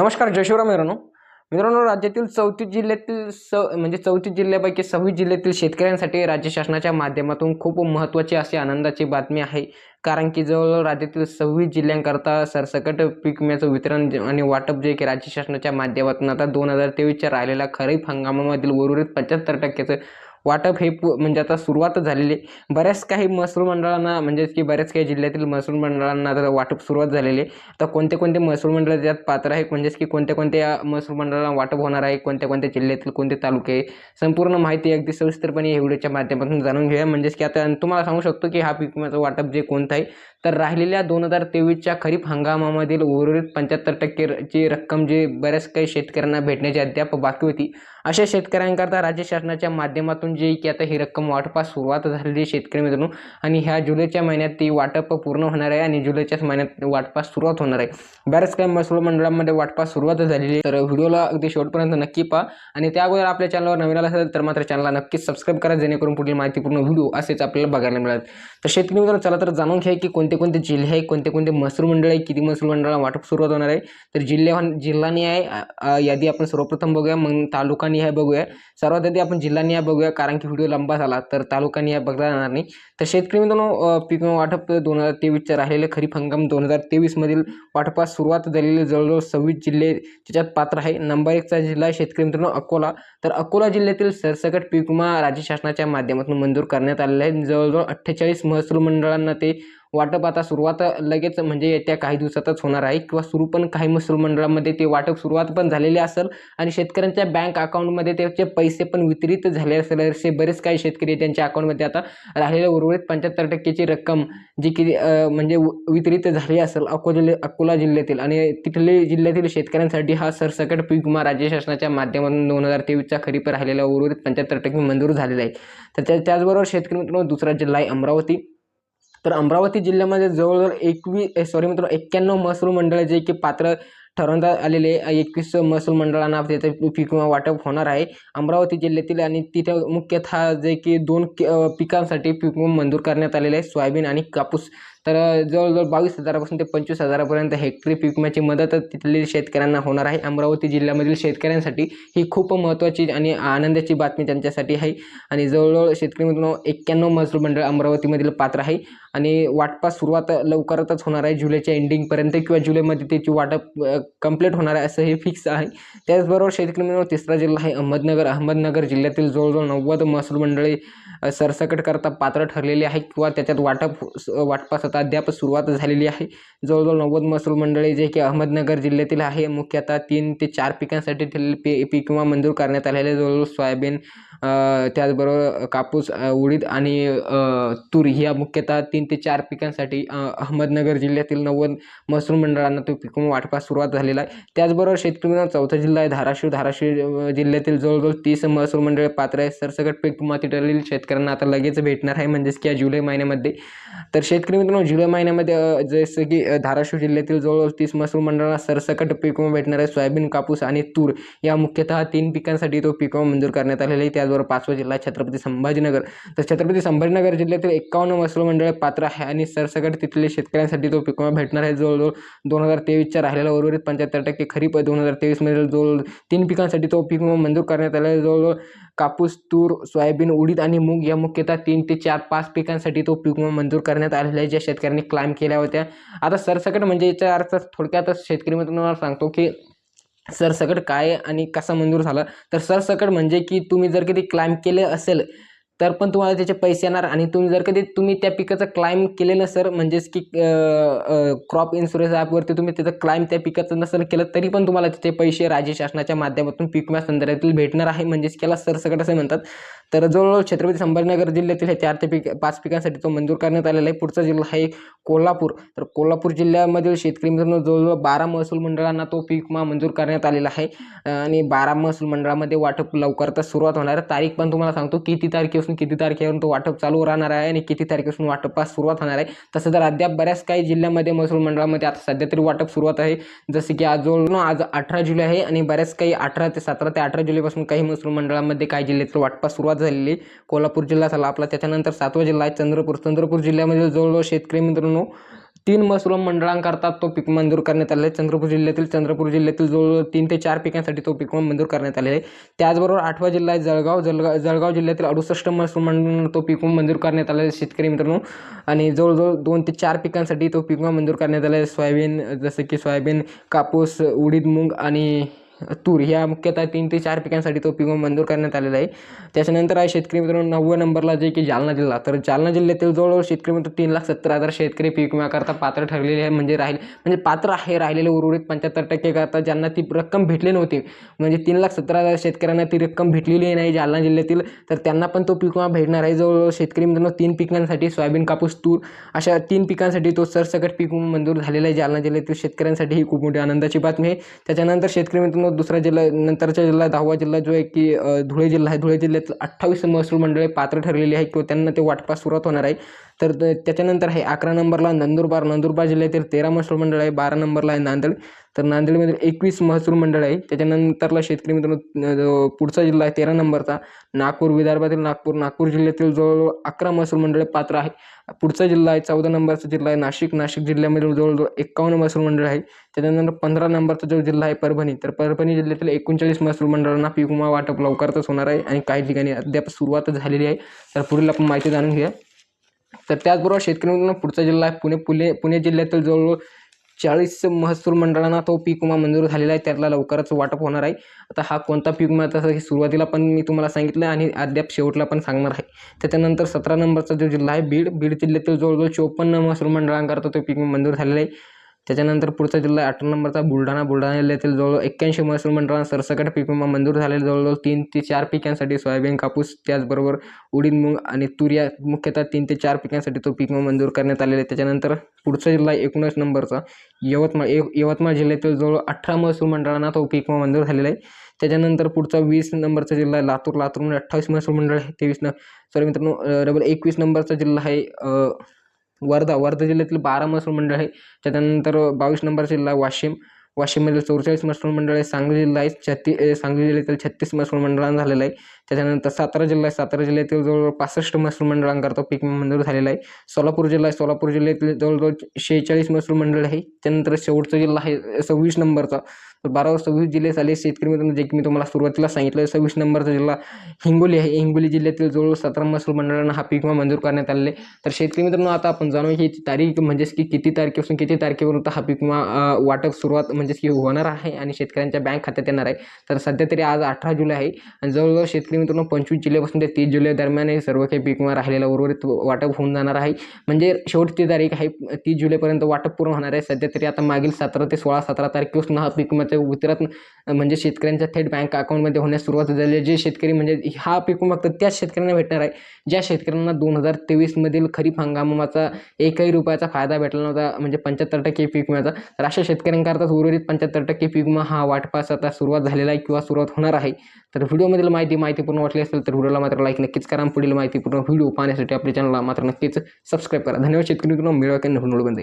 नमस्कार जयशिवराम मित्रांनो. मित्रांनो राज्यातील चौतीस जिल्ह्यातील स म्हणजे चौतीस जिल्ह्यापैकी सव्वीस जिल्ह्यातील शेतकऱ्यांसाठी राज्य शासनाच्या माध्यमातून खूप महत्त्वाची अशी आनंदाची बातमी आहे. कारण की जवळजवळ राज्यातील सव्वीस जिल्ह्यांकरता सरसकट पीक विम्याचं वितरण आणि वाटप जे की राज्य शासनाच्या माध्यमातून आता दोन हजार तेवीसच्या राहिलेल्या खरीप हंगामामधील उर्वरित पंच्याहत्तर टक्क्याचं वाटप हे पु म्हणजे आता सुरुवात झालेली आहे. बऱ्याच काही महसूल मंडळांना म्हणजेच की बऱ्याच काही जिल्ह्यातील महसूल मंडळांना आता वाटप सुरुवात झालेली आहे. कोणते कोणते महसूल मंडळ त्यात पात्र आहे म्हणजेच की कोणत्या कोणत्या महसूल मंडळांना वाटप होणार आहे? कोणत्या कोणत्या जिल्ह्यातील कोणते तालुके संपूर्ण माहिती अगदी सविस्तरपणे या व्हिडिओच्या माध्यमातून जाणून घेऊया. म्हणजेच की आता तुम्हाला सांगू शकतो की हा पीक विम्याचं वाटप जे कोणतं आहे तर राहिलेल्या दोन हजार तेवीसच्या खरीप हंगामामधील उर्वरित पंच्याहत्तर टक्केची रक्कम जी बऱ्याच काही शेतकऱ्यांना भेटण्याची अद्याप बाकी होती अशा शेतकऱ्यांकरता राज्य शासनाच्या माध्यमातून जे की आता ही रक्कम वाटपास सुरुवात झालेली आहे शेतकरी मित्रांनो आणि ह्या जुलैच्या महिन्यात ती वाटप पूर्ण होणार आहे आणि जुलैच्याच महिन्यात वाटपास सुरुवात होणार आहे. बऱ्याच काही महसूल मंडळांमध्ये वाटपास सुरुवात झालेली आहे. तर व्हिडिओला अगदी शेवटपर्यंत नक्की पहा. आणि त्या अगोदर आपल्या चॅनलवर नवीन आला असेल तर मात्र चॅनलला नक्कीच सबस्क्राईब करा जेणेकरून पुढील माहितीपूर्ण व्हिडिओ असेच आपल्याला बघायला मिळेल. तर शेतकरी मित्रांनो चला तर जाणून घ्या की कोणते कोणते जिल्हे आहे कोणते कोणते महसूल मंडळ आहे किती महसूल मंडळाला वाटप सुरुवात होणार आहे. तर जिल्ह्या जिल्हानिहाय आहे यादी आपण सर्वप्रथम बघूया. मग तालुकानिहाय बघूया. सर्वात आधी आपण जिल्हानिहाय बघूया कारण की व्हिडिओ लंबा झाला तर तालुकानिहाय बघता येणार नाही. तर शेतकरी मित्रांनो पीक वाटप दोन हजार तेवीसच्या राहिलेले खरीप हंगाम दोन हजार तेवीसमधील वाटपास सुरुवात झालेली जवळजवळ सव्वीस जिल्हे त्याच्यात पात्र आहे. नंबर एकचा जिल्हा आहे शेतकरी मित्रांनो अकोला. तर अकोला जिल्ह्यातील सरसकट पीक विमा राज्य शासनाच्या माध्यमातून मंजूर करण्यात आलेला आहे. जवळजवळ अठ्ठेचाळीस महसूल मंडळांना ते वाटप आता सुरुवात लगेच म्हणजे येत्या काही दिवसातच होणार आहे किंवा सुरू पण काही महसूल मंडळामध्ये ते वाटप सुरुवात पण झालेली असेल आणि शेतकऱ्यांच्या बँक अकाउंटमध्ये त्याचे पैसे पण वितरित झाले असेल. असे बरेच काही शेतकरी त्यांच्या अकाउंटमध्ये. आता राहिलेल्या उर्वरित पंच्याहत्तर टक्केची रक्कम जी की म्हणजे व- वितरित झाली असेल अकोला जिल्हे अकोला जिल्ह्यातील आणि तिथले जिल्ह्यातील शेतकऱ्यांसाठी हा सरसकट पीक विमा राज्य शासनाच्या माध्यमातून दोन हजार तेवीसचा खरीप राहिलेला उर्वरित पंच्याहत्तर टक्के मंजूर झालेला आहे. तर त्याचबरोबर शेतकरी मित्रांनो दुसरा जिल्हा आहे अमरावती. तर अमरावती जिल्ह्यामध्ये जवळजवळ एकवीस सॉरी मित्रांनो एक्क्याण्णव महसूल मंडळ जे की पात्र ठरवण्यात आलेले एकवीस महसूल मंडळांना त्याचं पीक विमा वाटप होणार आहे. अमरावती जिल्ह्यातील आणि तिथं मुख्यतः जे की दोन पिकांसाठी पीक विमा मंजूर करण्यात आलेले आहे. सोयाबीन आणि कापूस. तर जवळजवळ बावीस हजारापासून ते पंचवीस हजारापर्यंत हेक्टरी पीक विम्याची मदत तिथल्या शेतकऱ्यांना होणार आहे. अमरावती जिल्ह्यामधील शेतकऱ्यांसाठी ही खूप महत्त्वाची आणि आनंदाची बातमी त्यांच्यासाठी आहे. आणि जवळजवळ शेतकरी मित्रांनो एक्क्याण्णव मजूर मंडळ अमरावतीमधील पात्र आहे. आणि वाटपास सुरुवात लवकरातच होणार आहे. जुलैच्या एंडिंगपर्यंत किंवा जुलैमध्ये त्याची वाटप कंप्लीट होणार आहे असं हे फिक्स आहे. त्याचबरोबर शेतकरी मित्रांनो तिसरा जिल्हा आहे अहमदनगर. अहमदनगर जिल्ह्यातील जवळजवळ नव्वद महसूल मंडळी सरसकट करता पात्र ठरलेली आहे किंवा त्याच्यात वाटप वाटपास आता अद्याप सुरुवात झालेली आहे. जवळजवळ नव्वद महसूल मंडळी जे की अहमदनगर जिल्ह्यातील आहे मुख्यतः तीन ते चार पिकांसाठी ठेवलेले पी पीक किंवा मंजूर करण्यात आलेले जवळजवळ सोयाबीन त्याचबरोबर कापूस उडीद आणि तूर ह्या मुख्यतः तीन ते चार पिकांसाठी अहमदनगर जिल्ह्यातील नव्वद महसूल मंडळांना तो पीक वाटपास सुरुवात झालेला आहे. त्याचबरोबर शेतकरी चौथा जिल्हा आहे. धाराशिव धाराशिव जिल्ह्यातील जवळजवळ तीस महसूल मंडळे पात्र आहे सरसकट पीक विमा शेतकऱ्यांना आता लगेच भेटणार आहे म्हणजेच की या जुलै महिन्यामध्ये. तर शेतकरी मित्रांनो जुलै महिन्यामध्ये जसं की धाराशिव जिल्ह्यातील जवळजवळ तीस महसूल मंडळाला सरसकट पीक विमा भेटणार आहे. सोयाबीन कापूस आणि तूर या मुख्यतः तीन पिकांसाठी तो पीक विमा मंजूर करण्यात आलेला आहे. त्याचबरोबर पाचवा जिल्हा छत्रपती संभाजीनगर. तर छत्रपती संभाजीनगर जिल्ह्यातील एक्कावन्न महसूल मंडळ पात्र आहे आणि सरसकट तिथले शेतकऱ्यांसाठी तो पीक विमा भेटणार आहे. जवळजवळ दोन हजार तेवीसच्या राहिलेला उर्वरित पंच्याहत्तर टक्के खरीप दोन हजार तेवीसमधील जवळ तीन पिकांसाठी तो पीक विमा मंजूर करण्यात आला आहे. जवळजवळ कापूस तूर सोयाबीन उडीद आणि मूग या मुख्यतः तीन ते चार पाच पिकांसाठी तो पीक विमा मंजूर करण्यात आलेला आहे. ज्या शेतकऱ्यांनी क्लाइम केल्या होत्या. आता सरसकट म्हणजे याचा अर्थ थोडक्यातच शेतकरी मी तुम्हाला सांगतो की सरसकट काय आणि कसा मंजूर झाला. तर सरसकट म्हणजे की तुम्ही जर कधी क्लाइम केले असेल तर पण तुम्हाला त्याचे पैसे येणार आणि तुम्ही जर कधी तुम्ही त्या पिकाचं क्लाइम केलेलं सर म्हणजेच की क्रॉप इन्शुरन्स ॲपवरती तुम्ही त्याचं क्लाइम त्या पिकाचं नसेल केलं तरी पण तुम्हाला त्याचे पैसे राज्य शासनाच्या माध्यमातून पीक विमा संदर्भातील भेटणार आहे. म्हणजेच की याला सरसकट असे म्हणतात. तर जवळजवळ छत्रपती संभाजीनगर जिल्ह्यातील हे चार ते पिक पाच पिकांसाठी तो मंजूर करण्यात आलेला आहे. पुढचा जिल्हा आहे कोल्हापूर. तर कोल्हापूर जिल्ह्यामधील शेतकरी मित्रांनो जवळजवळ बारा महसूल मंडळांना तो पीक विमा मंजूर करण्यात आलेला आहे. आणि बारा महसूल मंडळामध्ये वाटप लवकरच सुरुवात होणार आहे. तारीख पण तुम्हाला सांगतो किती तारखेपासून किती तारखेवरून तो वाटप चालू राहणार आहे आणि किती तारखेपासून वाटपास सुरुवात होणार आहे. तसं तर अद्याप बऱ्याच काही जिल्ह्यामध्ये महसूल मंडळामध्ये आता सध्या तरी वाटप सुरुवात आहे. जसे की आज जवळ आज अठरा जुलै आहे आणि बऱ्याच काही अठरा ते सतरा ते अठरा जुलैपासून काही महसूल मंडळामध्ये काही जिल्ह्यातील वाटपास सुरुवात झालेली कोल्हापूर जिल्हा झाला. आपला त्याच्यानंतर सातवा जिल्हा आहे चंद्रपूर. चंद्रपूर जिल्ह्यामध्ये जवळजवळ शेतकरी मित्रांनो तीन महसूल मंडळांकरता तो पीक मंजूर करण्यात आलेला आहे. चंद्रपूर जिल्ह्यातील चंद्रपूर जिल्ह्यातील जवळजवळ तीन ते चार पिकांसाठी तो पीक मंजूर करण्यात आलेला आहे. त्याचबरोबर आठवा जिल्हा आहे जळगाव. जळगाव जळगाव जिल्ह्यातील अडुसष्ट महसूल मंडळांना तो पीक मंजूर करण्यात आलेला आहे शेतकरी मित्रांनो. आणि जवळजवळ दोन ते चार पिकांसाठी तो पीक मंजूर करण्यात आला आहे. सोयाबीन जसं की सोयाबीन कापूस उडीद मूग आणि तूर ह्या मुख्यतः तीन ते चार पिकांसाठी तो पीक मंजूर करण्यात आलेला आहे. त्याच्यानंतर आहे शेतकरी मित्रांनो नव्वद नंबरला जे की जालना जिल्हा. तर जालना जिल्ह्यातील जवळजवळ शेतकरी मित्र तीन लाख सत्तर हजार शेतकरी पीक विम्याकरता पात्र ठरलेले आहे. म्हणजे राहील म्हणजे पात्र आहे राहिलेले उर्वरित पंच्याहत्तर टक्के करता ज्यांना ती रक्कम भेटली नव्हती. म्हणजे तीन लाख सत्तर हजार शेतकऱ्यांना ती रक्कम भेटलेली नाही जालना जिल्ह्यातील. तर त्यांना पण तो पीक विमा भेटणार आहे. जवळजवळ शेतकरी मित्रांनो तीन पिकांसाठी सोयाबीन कापूस तूर अशा तीन पिकांसाठी तो सरसकट पीक मंजूर झालेला आहे जालना जिल्ह्यातील शेतकऱ्यांसाठी. ही खूप मोठी आनंदाची बातमी आहे. त्याच्यानंतर शेतकरी मित्रांनो दुसरा जिल्हा नंतरचा जिल्हा दहावा जिल्हा जो आहे की धुळे जिल्हा आहे. धुळे जिल्ह्यात अठ्ठावीस महसूल मंडळे पात्र ठरलेली आहे किंवा त्यांना ते वाटपास सुरुवात होणार आहे. तर त्याच्यानंतर आहे अकरा नंबरला नंदुरबार. नंदुरबार जिल्ह्यातील तेरा महसूल मंडळ आहे बारा नंबरला आहे नांदेड. तर नांदेडमधील एकवीस महसूल मंडळ आहे. त्याच्यानंतरला शेतकरी मित्रांनो जो पुढचा जिल्हा आहे तेरा नंबरचा नागपूर विदर्भातील नागपूर. नागपूर जिल्ह्यातील जवळजवळ अकरा महसूल मंडळे पात्र आहे. पुढचा जिल्हा आहे चौदा नंबरचा जिल्हा आहे नाशिक. नाशिक जिल्ह्यामधील जवळजवळ एकावन्न महसूल मंडळ आहे. त्याच्यानंतर पंधरा नंबरचा जो जिल्हा आहे परभणी. तर परभणी जिल्ह्यातील एकोणचाळीस महसूल मंडळांना पीक विमा वाटप लवकरच होणार आहे आणि काही ठिकाणी अद्याप सुरुवात झालेली आहे. तर पुढील आपण माहिती जाणून घेऊया. तर त्याचबरोबर शेतकरी मित्रांनो पुढचा जिल्हा आहे पुणे. पुणे पुणे जिल्ह्यातील जवळजवळ चाळीस महसूल मंडळांना तो पीक विमा मंजूर झालेला आहे. त्यातला लवकरच वाटप होणार आहे. आता हा कोणता पीक विमा तसं हे सुरुवातीला पण मी तुम्हाला सांगितलं आणि अद्याप शेवटला पण सांगणार आहे. त्याच्यानंतर सतरा नंबरचा जो जिल्हा आहे बीड बीड जिल्ह्यातील जवळजवळ चोपन्न महसूल मंडळांकरता तो पीक विमा मंजूर झालेला आहे. त्याच्यानंतर पुढचा जिल्हा आहे अठरा नंबरचा बुलढाणा. बुलढाणा जिल्ह्यातील जवळ एक्क्याऐंशी महसूल मंडळांना सरसकट पीक विमा मंजूर झालेला जवळजवळ तीन ते चार पिकांसाठी सोयाबीन कापूस त्याचबरोबर उडीद मूग आणि तूर या मुख्यतः तीन ते चार पिकांसाठी तो पीक विमा मंजूर करण्यात आलेला आहे. त्याच्यानंतर पुढचा जिल्हा आहे एकोणीस नंबरचा यवतमाळ. यवतमाळ जिल्ह्यातील जवळ अठरा महसूल मंडळांना तो पीक विमा मंजूर झालेला आहे. त्याच्यानंतर पुढचा वीस नंबरचा जिल्हा आहे लातूर. लातूरमध्ये म्हणजे अठ्ठावीस महसूल मंडळ आहे तेवीस न सॉरी मित्रांनो डबल एकवीस नंबरचा जिल्हा आहे वर्धा वर्धा जिल्ह्यातील बारा महसूल मंडळ आहे. त्याच्यानंतर बावीस नंबर जिल्हा वाशिम. वाशिममधील चौवेचाळीस महसूल मंडळ आहे. सांगली जिल्हा आहे. छत्ती सांगली जिल्ह्यातील छत्तीस महसूल मंडळानं झालेलं आहे. त्याच्यानंतर सातारा जिल्हा आहे. सातारा जिल्ह्यातील जवळजवळ पासष्ट महसूल मंडळांकरता पीक विमा मंजूर झालेला आहे. सोलापूर जिल्हा आहे. सोलापूर जिल्ह्यातील जवळजवळ शेहेचाळीस महसूल मंडळ आहे. त्यानंतर शेवटचा जिल्हा आहे सव्वीस नंबरचा. तर सव्वीस जिल्हे झाले. शेतकरी मित्रांनो जे की मी तुम्हाला सुरुवातीला सांगितलं सव्वीस नंबरचा जिल्हा हिंगोली आहे. हिंगोली जिल्ह्यातील जवळ सतरा महसूल मंडळांना हा पीक विमा मंजूर करण्यात आले आहे. तर शेतकरी मित्रांनो आता आपण जाणूया की तारीख म्हणजेच की किती तारखेपासून किती तारखेपर्यंत हा पीक विमा वाटप सुरुवात म्हणजेच की होणार आहे आणि शेतकऱ्यांच्या बँक खात्यात येणार आहे. तर सध्या तरी आज अठरा जुलै आहे आणि जवळजवळ शेतकरी मित्रांनो पंचवीस जुलैपासून ते तीस जुलै दरम्यान हे सर्व काही पीक विमा राहिलेला उर्वरित वाटप होऊन जाणार आहे. म्हणजे शेवटची तारीख आहे तीस जुलैपर्यंत वाटप पूर्ण होणार आहे. सध्या तरी आता मागील सतरा ते सोळा सतरा तारखेपासून हा पीक विम्याच्या वितरण म्हणजे शेतकऱ्यांच्या थेट बँक अकाउंटमध्ये होण्यास सुरुवात झाली आहे. जे शेतकरी म्हणजे हा पीक फक्त त्याच शेतकऱ्यांना भेटणार आहे ज्या शेतकऱ्यांना दोन हजार तेवीसमधील खरीप हंगामाचा एकही रुपयाचा फायदा भेटला नव्हता म्हणजे पंच्याहत्तर टक्के पीक विम्याचा तर अशा शेतकऱ्यांकरताच उर्वरित पंच्याहत्तर टक्के पीक विमा हा वाटपास आता सुरुवात झालेला आहे किंवा सुरुवात होणार आहे. तर व्हिडिओमधील माहिती माहिती पूर्ण वाटली असेल तर व्हिडिओला मात्र लाईक नक्कीच करा. आणि पुढील माहितीपूर्ण व्हिडिओ पाहण्यासाठी आपल्या चॅनलला मात्र नक्कीच सबस्क्राईब करा. धन्यवाद शेतकरी मित्रांनो. मिळवा की हो, बंद